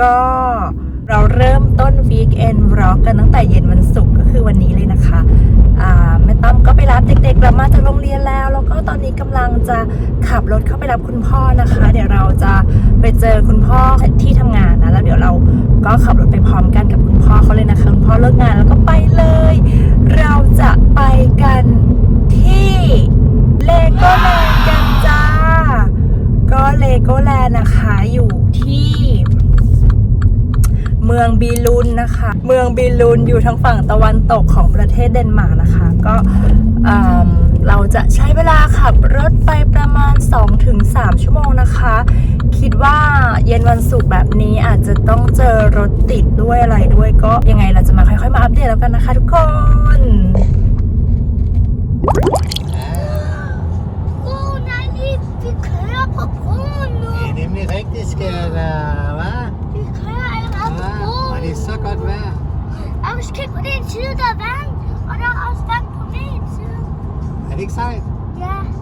ก็เราเริ่มต้น Week End Vlog กันตั้งแต่เย็นวันศุกร์ก็คือวันนี้เลยนะคะแม่ตั้มก็ไปรับเด็กๆกลับมาจากโรงเรียนแล้ว แล้วก็ตอนนี้กำลังจะขับรถเข้าไปรับคุณพ่อนะคะ เดี๋ยวเราจะไปเจอคุณพ่อที่ทำงานนะแล้วเดี๋ยวเราก็ขับรถไปพร้อมกันกับคุณพ่อเขาเลยนะคะคุณพ่อเลิกงานแล้วก็ไปเลย เราจะไปกันที่เลโก้แลนด์กันจ้าก็เลโก้แลนด์นะคะอยู่ที่ เมืองบีลุนนะคะ เมืองบีลุนอยู่ทางฝั่งตะวันตกของประเทศเดนมาร์กนะคะ ก็อืมเราจะใช้เวลาขับรถไปประมาณ 2-3 ชั่วโมงนะคะ คิดว่าเย็นวันศุกร์แบบนี้อาจจะต้องเจอรถติดด้วยอะไรด้วยก็ยังไงเราจะมาค่อยๆมาอัปเดตแล้วกันนะคะทุกคน Oh, nej, vi, vi kører på broen nu. Det er nemlig rigtigt, skal der, hva? Det er så godt vejr. Og vi skal kigge på den side, der er vand. Og der er også vand på min side. Er det ikke sejt? Ja.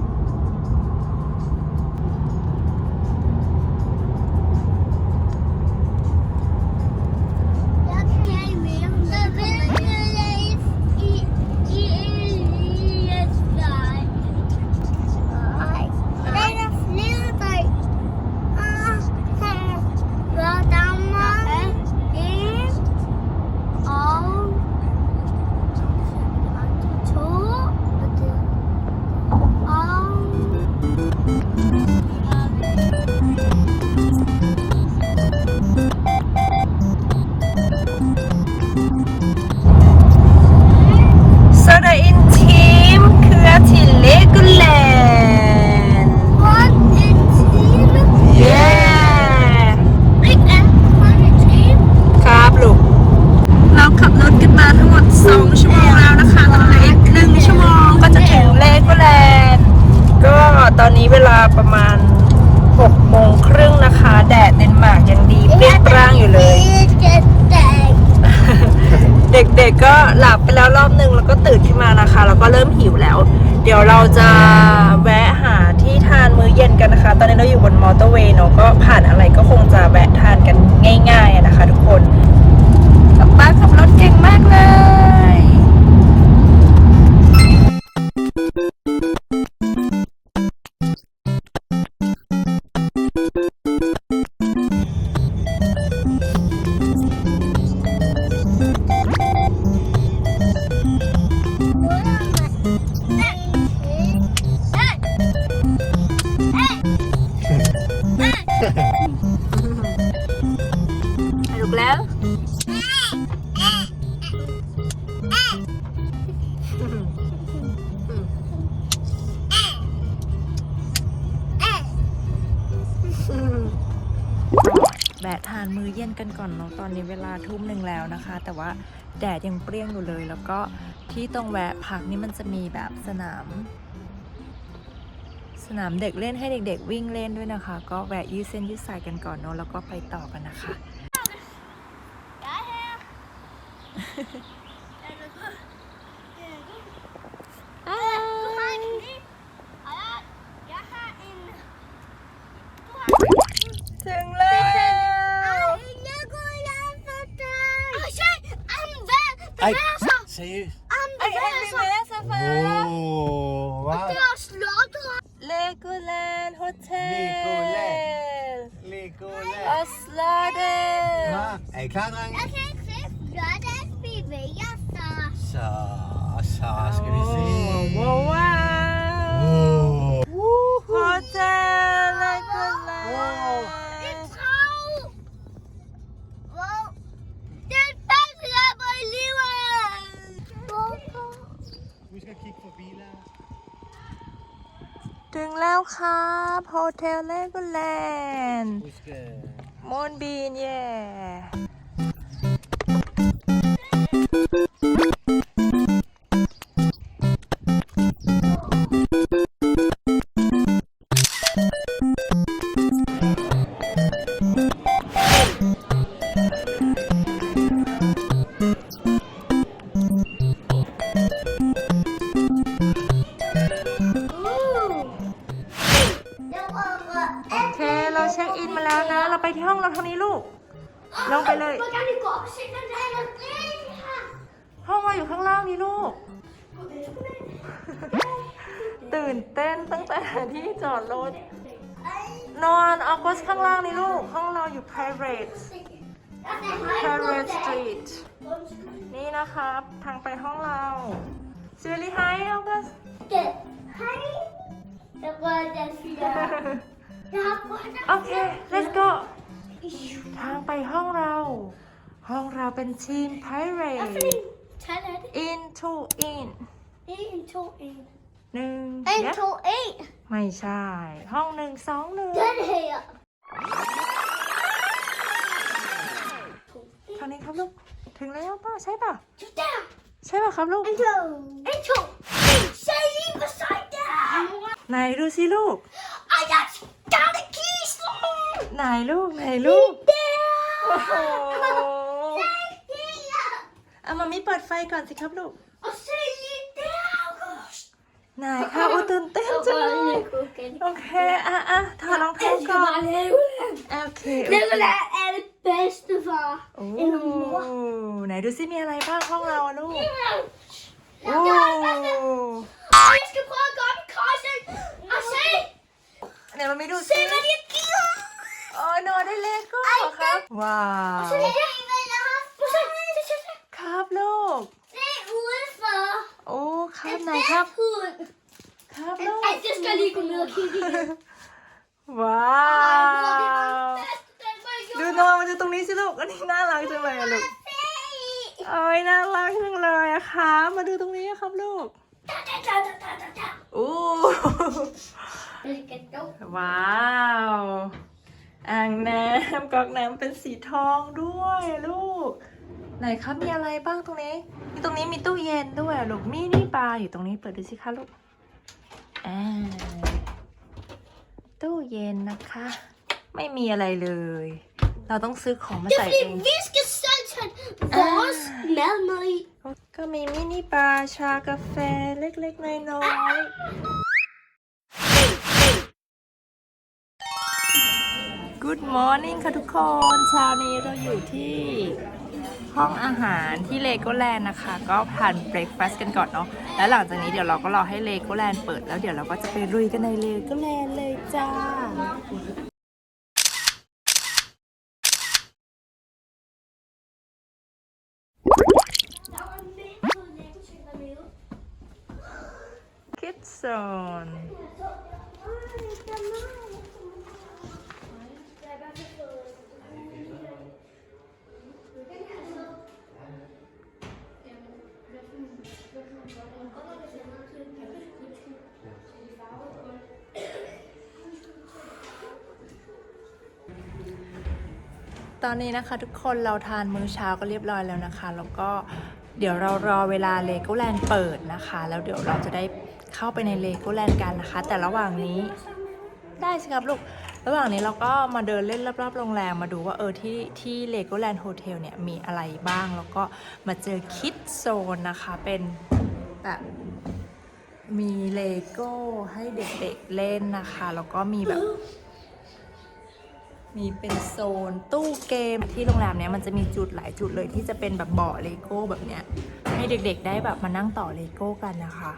เปรี้ยงปร้างอยู่เลย เด็กๆก็หลับไปแล้วรอบนึงแล้วก็ตื่นขึ้นมานะคะ แล้วก็เริ่มหิวแล้ว เดี๋ยวเราจะแวะหาที่ทานมื้อเย็นกันนะคะ ตอนนี้เราอยู่บนมอเตอร์เวย์เนาะก็ผ่านอะไรก็คงจะแวะทานกันง่าย ๆนะคะ ทุกคนป้าขับรถเก่งมากเลย กันก่อนเนาะตอนนี้เวลาทุ่มหนึ่งแล้วนะคะ แต่ว่าแดดยังเปรี้ยงอยู่เลย แล้วก็ที่ตรงแวะพักนี่มันจะมีแบบสนาม สนามเด็กเล่นให้เด็ก ๆ วิ่งเล่นด้วยนะคะ ก็แวะยืดเส้นยืดสายกันก่อนเนาะแล้วก็ไปต่อกันนะคะ Ay, sa'yo. Ay, Hermes! Legoland Hotel! Legoland. Legoland. ถึงแล้วครับโฮเทลเลโกแลนด์ Husk at... มอนบีนเย่ องเราอยู่ข้างล่างนี่ลูก ตื่นเต้นตั้งแต่ที่จอดรถ นอนออกสข้างล่างนี่ลูก ห้องเราอยู่ private private street นี่นะครับ ทางไปห้องเราสวัสดีไฮออกัส Hej! Det var den fyra. Det här var den โอเค let's go ทางไปห้องเรา ห้องเราเป็นทีม pirate Talet. into in En, två, en. หนึ่ง En, เดี๋ยว två, en. ไม่ใช่ ห้องหนึ่งสองหนึ่ง Den här. ทางนี้ครับลูก ถึงแล้วป่ะใช่ป่ะ Där! ใช่ป่ะครับลูก En, två. En, två. Säg beside där! ไหนดูสิลูก I got got a kiss! ไหนลูกไหนลูกโอ้โห Säg เอามามิเปิดไฟก่อนสิครับลูก Och säg lite August! ไหนคะอุ้ยตื่นเต้นจังเลยโอเค อะอะถอดรองเท้าก่อน Legoland! โอเค Legoland är det bästa far. โอ้ไหนดูสิมีอะไรบ้างห้องเราอะลูก โอ้ Jag ska prøve at gå op i korset og se, ไหนมันไม่ดู se สิ hvad de har givet. โอ้ยนอนได้เลโก้เหรอครับว้าว Så det er hvad jeg har fået. Se, se, se. ครับลูก Det er udenfor. โอ้ครับ En ไหนครับ hund. ครับลูก Ej, det skal jeg lige gå ned og kigge i. ว้าว Den var ดู jo นอนมาดูตรงนี้สิลูก อันนี้น่ารักจังเลยอะลูก se. โอ้ยน่ารักจังเลยอะครับมาดูตรงนี้อะครับลูก Da, da, da, da, da, da, da. โอ้ Det skal dog. ว้าวอ่างน้ำก๊อกน้ำเป็นสีทองด้วยลูก ไหนคะมีอะไรบ้างตรงนี้มีตรงนี้มีตู้เย็นด้วยอะลูกมีนี่ปลาอยู่ตรงนี้เปิดดูสิคะลูกอ่าตู้ เย็นนะคะ ไม่มีอะไรเลย เราต้องซื้อของมา Det er ใส่เอ fordi, ง vi skal selv tage vores mad med i. ก็มีมินิบาร์ชากาแฟเล็กๆ น้อยๆ Good morning ค่ะทุกคน เช้านี้เราอยู่ที่ ห้องอาหารที่เลโกแลนด์นะคะ ก็ทานเบรคฟาสต์กันก่อนเนาะแล้วหลังจากนี้เดี๋ยวเราก็รอให้เลโกแลนด์เปิดแล้วเดี๋ยวเราก็จะไปลุยกันในเลโกแลนด์เลยจ้า Der var en masse Lego-ting ตอนนี้นะคะทุกคนเราทานมื้อเช้าก็เรียบร้อยแล้วนะคะ แล้วก็เดี๋ยวเรารอเวลาเลโกแลนด์เปิดนะคะ แล้วเดี๋ยวเราจะได้เข้าไปในเลโกแลนด์กันนะคะ แต่ระหว่างนี้ได้สิครับลูก ระหว่างนี้เราก็มาเดินเล่นรอบๆโรงแรมมาดูว่าเออที่ที่เลโกแลนด์โฮเทลเนี่ยมีอะไรบ้าง แล้วก็มาเจอคิดโซนนะคะเป็นแบบมีเลโก้ให้เด็กๆเล่นนะคะ แล้วก็มีแบบ มีเป็นโซนตู้เกมที่โรงแรมเนี้ยมันจะมีจุดหลายจุดเลยที่จะเป็นแบบเบาะเลโก้แบบเนี้ยให้เด็กๆได้แบบมานั่งต่อเลโก้กันนะคะ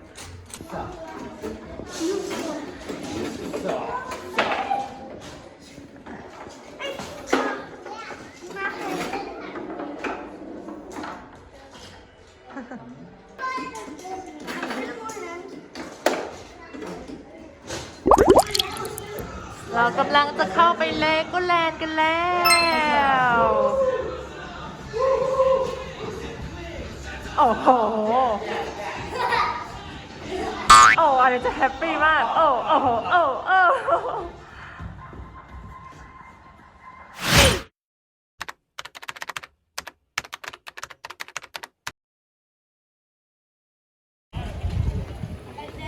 เรากำลังจะเข้าไปเลโกแลนด์กันแล้ว โอ้โห โอ้อันนี้จะแฮปปี้มาก โอ้ โอ้โหโอ้โอ้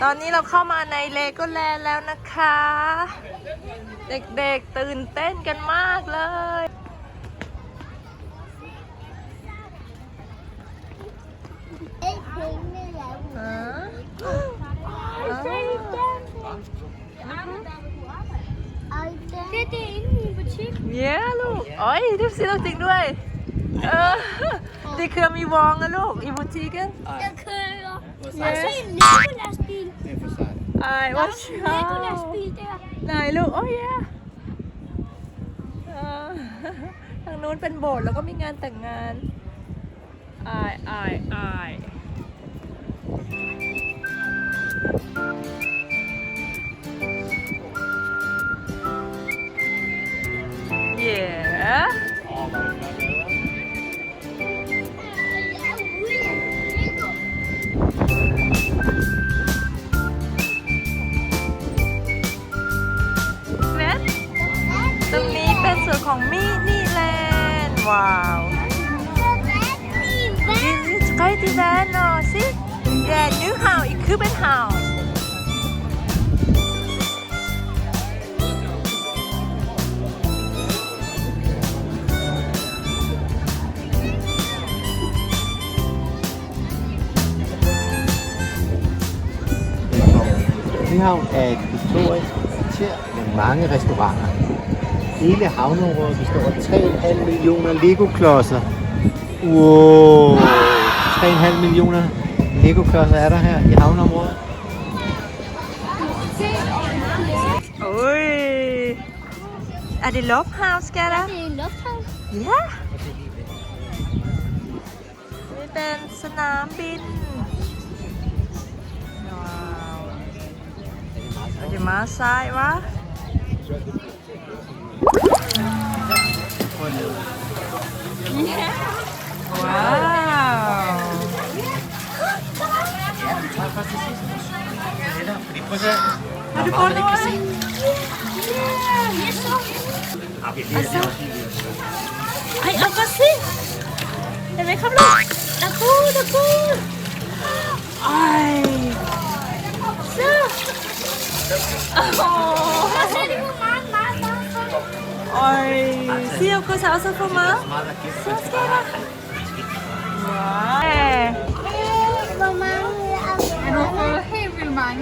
ตอนนี้เราเข้ามาในเลโก้แลนด์แล้วนะคะ เด็กๆตื่นเต้นกันมากเลย Ej, pengene er jo- ฮะ Ej, se den. Ej, den. Det er det inde i butikken. เย้ลูกโอ้ยดูสิเราจริงด้วย เออดีคือมีวองนะลูกอีบูทีกัน Jag kör. Vad Jag sa ser en Legolas-bil. Det är för starkt. ไอ้ว่าชอบ Legolas-bil, det är ไหนลูก โอ้ยทางนู้นเป็นโบสถ์แล้วก็มีงานแต่งงานอายอายอาย ของมินิแลนด์ว้าว Dit is kijk die van nou, zie? Ja, nu hou ik heb het hou. Nyhavn er et historisk kvarter med mange restauranter. Hele havneområdet består af 3,5 millioner Lego-klodser. Wow! 3,5 millioner Lego-klodser er der her i havneområdet. Oj! Er det Lovehouse, skal der? Det är en lufthavn. Ja! นี่เป็นสนามบินว้าวเราจะมาซ้ายวะว้าว Har du på några? Alltså. Ej, och vad se! เห็นไหมครับลูกตะกูตะกูไอ้ซ่าโอ้โห Jag ser det på man, man, man. โอ้ยเสี่ยวก็สาวสักคนมาสาวสา วว้าว Vad man Men hun har fået helt vildt mange. Prøv at se så. Min mand.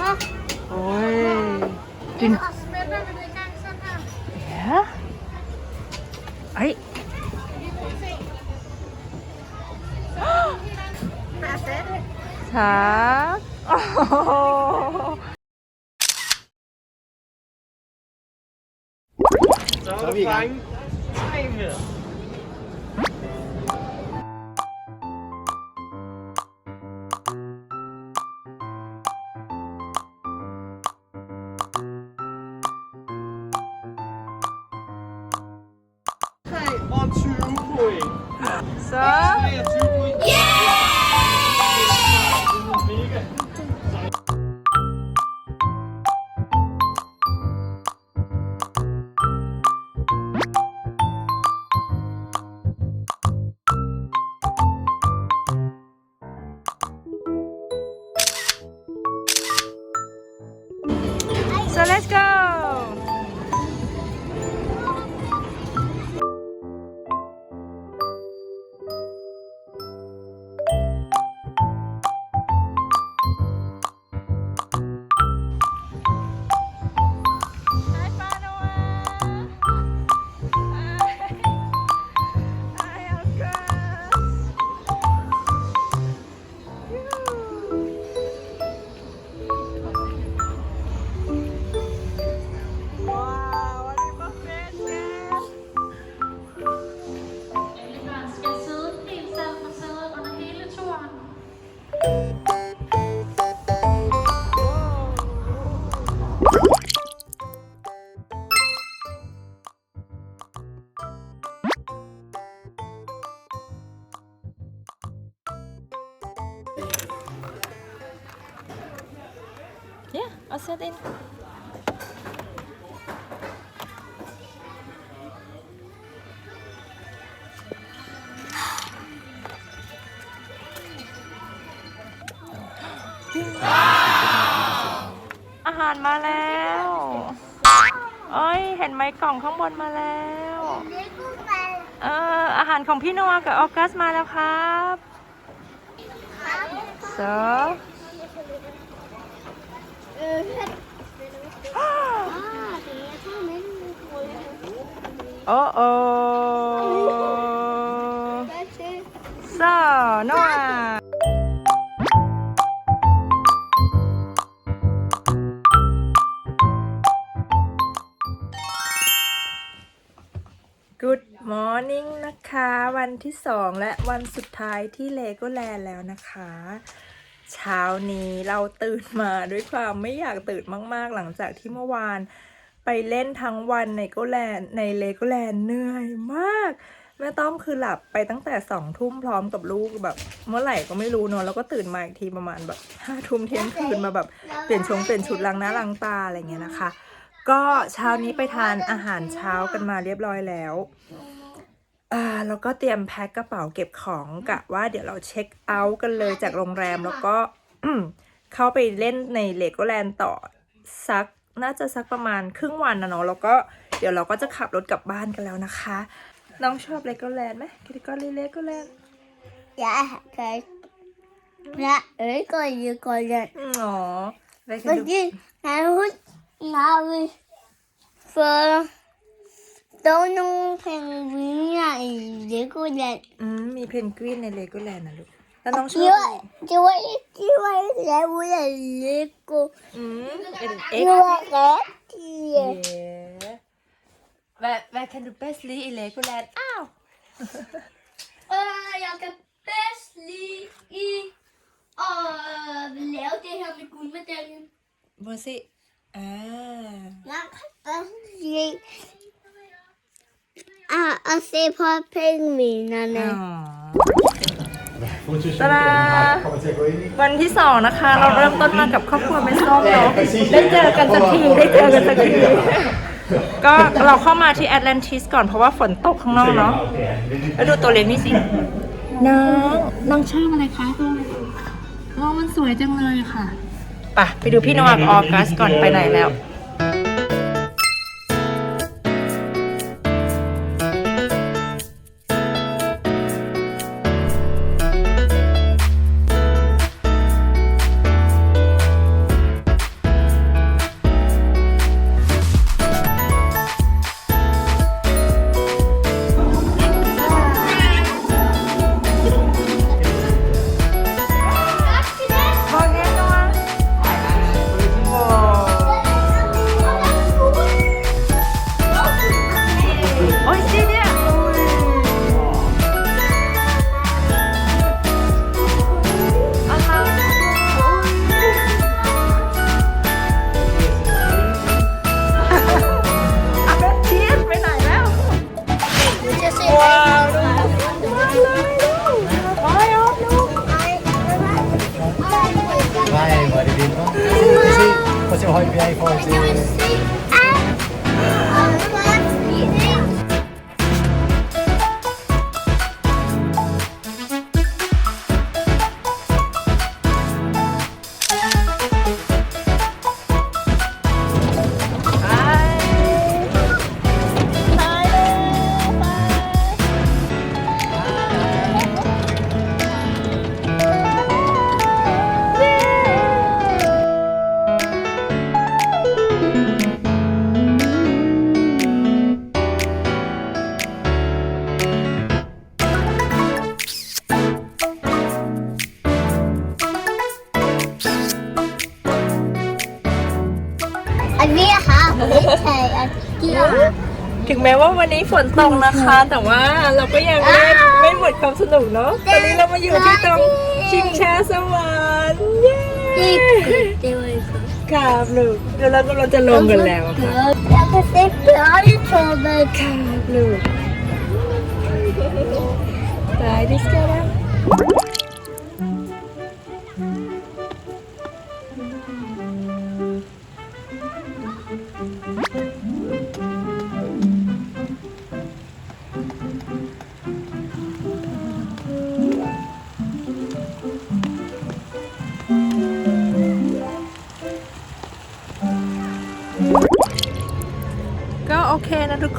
Åh, โอ้ย den smelter vi det i gang sådan her. ฮะไอ้ช้าโอ้โห Så Ja, og sæt ind. อาหารมาแล้วเอ้ย เห็นไหมกล่องข้างบนมาแล้ว เออ อาหารของพี่นอากับออกัสมาแล้วครับส อง Ah, det är som en โอ้โอ้ That's it. ซโนอา Good morning นะคะ วันที่สองและวันสุดท้ายที่เลโกแลนด์แล้วนะคะ เช้านี้เราตื่นมาด้วยความไม่อยากตื่นมากๆ หลังจากที่เมื่อวาน ไปเล่นทั้งวันในโกแลนในเลโกแลนเหนื่อยมากแม่ต้อมคือหลับไปตั้งแต่สองทุ่มพร้อมกับลูกแบบ เมื่อไหร่ก็ไม่รู้เนอะแล้วก็ตื่นมาอีกทีประมาณแบบห้าทุ่มเที่ยงคืนมาแบบเปลี่ยนชงเปลี่ยนชุดล้างหน้าล้างตาอะไรเงี้ยนะคะ ก็เช้านี้ไปทานอาหารเช้ากันมาเรียบร้อยแล้ว อ่าแล้วก็เตรียมแพ็คกระเป๋าเก็บของกะว่าเดี๋ยวเราเช็คเอาท์กันเลยจากโรงแรมแล้วก็เข้าไปเล่นในเลโกแลนด์ต่อสักน่าจะสักประมาณครึ่งวันนะเนาะแล้วก็เดี๋ยวเราก็จะขับรถกลับบ้านกันแล้วนะคะ น้องชอบเลโกแลนด์ไหมคิดก็เลยเลโกแลนด์ Ja, kijk. Ja, ik kan je kan je. อ๋อไปกัน Maar ดู die, hij moet nou weer voor dan nog een winnaar in de koelen. อืมมีเพนกวินในเลโกแลนด์นะลูก แล้วน้องชอบ Die อะไร was, die was, die was, hij moet een lekker. อืมเป็นเอ็ก Die was echt hier. Yeah. Hvad, hvad kan du bedst lide i Legoland? Au! Uh, jeg kan bedst lide i at lave det her med guldmedaljen. Må jeg se? Ah. Jeg kan bedst lide at, at se på pengvinerne. Tada! kommer til at gå ind i. วันที่สองนะคะ เราเริ่มต้นมากับครอบครัวแม่ส้มเนาะได้เจอกันสักทีได้เจอกันสักทีก็เราเข้ามาที่แอตแลนติสก่อนเพราะว่าฝนตกข้างนอกเนาะแล้วดูตัวเล็กนี่สิน้องน้องชอบอะไรคะน้องมันสวยจังเลยค่ะ ไปไปดูพี่โนอากับออกัสก่อนไปไหนแล้ว แม้ว่าวันนี้ฝนตกนะคะ แต่ว่าเราก็ยังเล่นไม่หมดความสนุกเนาะตอนนี้เรามาอยู่ที่ตรงชิงช้าสวรรค์เย้ Det var ikke ครับลูกเดี๋ยวเรากำลังจะลงกันแล้วค่ะ Jeg kan se børnetoget. ครับลูกตายดิสกัน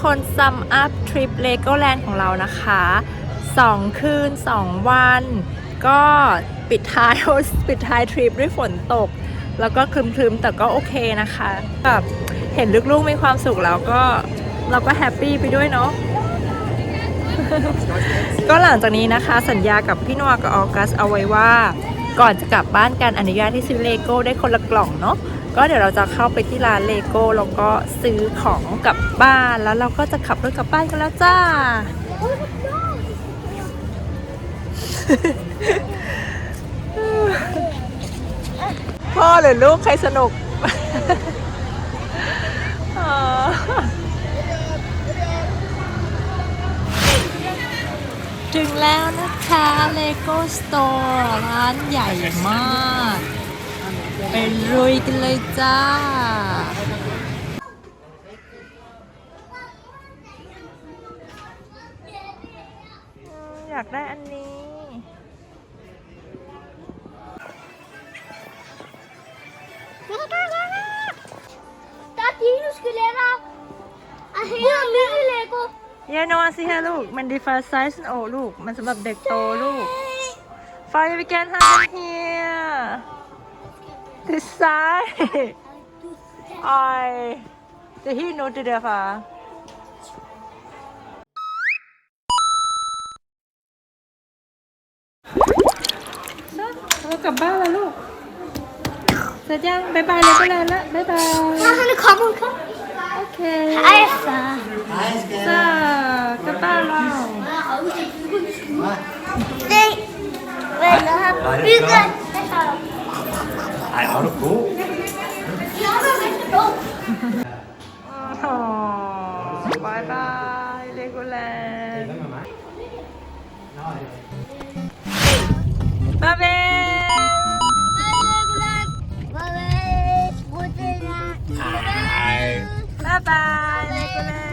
คนะทุกคน sum up trip Legoland ของเรานะคะ 2 คืน 2 วัน ก็ปิดท้ายปิดท้ายทริปด้วยฝนตก แล้วก็ครึมๆ แต่ก็โอเคนะคะแบบเห็นลูกๆมีความสุขแล้วก็เราก็แฮปปี้ไปด้วยเนาะก็หลังจากนี้นะคะ สัญญากับพี่นัวกับออกัสเอาไว้ว่า ก่อนจะกลับบ้านกันอนุญาตให้ซื้อเลโก้ได้คนละกล่องเนาะ ก็เดี๋ยวเราจะเข้าไปที่ร้านเลโก้แล้วก็ซื้อของกลับบ้านแล้วเราก็จะขับรถกลับบ้านกันแล้วจ้า พ่อหรือลูกใครสนุกถึงแล้วนะคะเลโก้สโตร์ร้านใหญ่มาก ไปรุยกันเลยจ้า อยากได้อันนี้ Tati, nu skulle jeg da. Her er lille Lego. เยนอนสิฮะลูก มันดีฟาไซส์โอลูก มันสำหรับเด็กโตลูก Fire we can have it here this side I the he know to the far เรากลับบ้านแล้วลูกเสร็จยังบายบายเลยก็แล้วละบายบาย Han er kommet, kom. โอเค Hej, far. จ้ากลับบ้านแล้ว Se. Hvad er her? Bygge. Ej, har du på? Oh, bye bye, Legoland. Bye bye. Bye bye, Legoland.